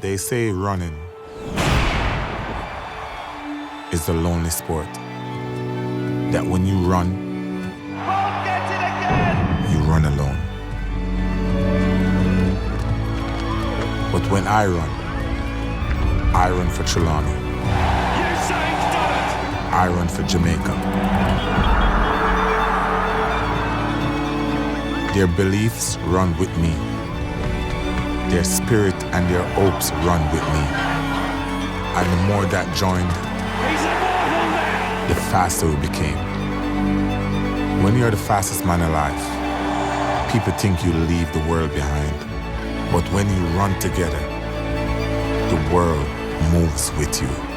They say running is the lonely sport. That when you run, you run alone. But when I run, I run for Trelawney. I run for Jamaica. Their beliefs run with me. Their spirit and their hopes run with me. And the more that joined, the faster we became. When you're the fastest man alive, people think you leave the world behind. But when you run together, the world moves with you.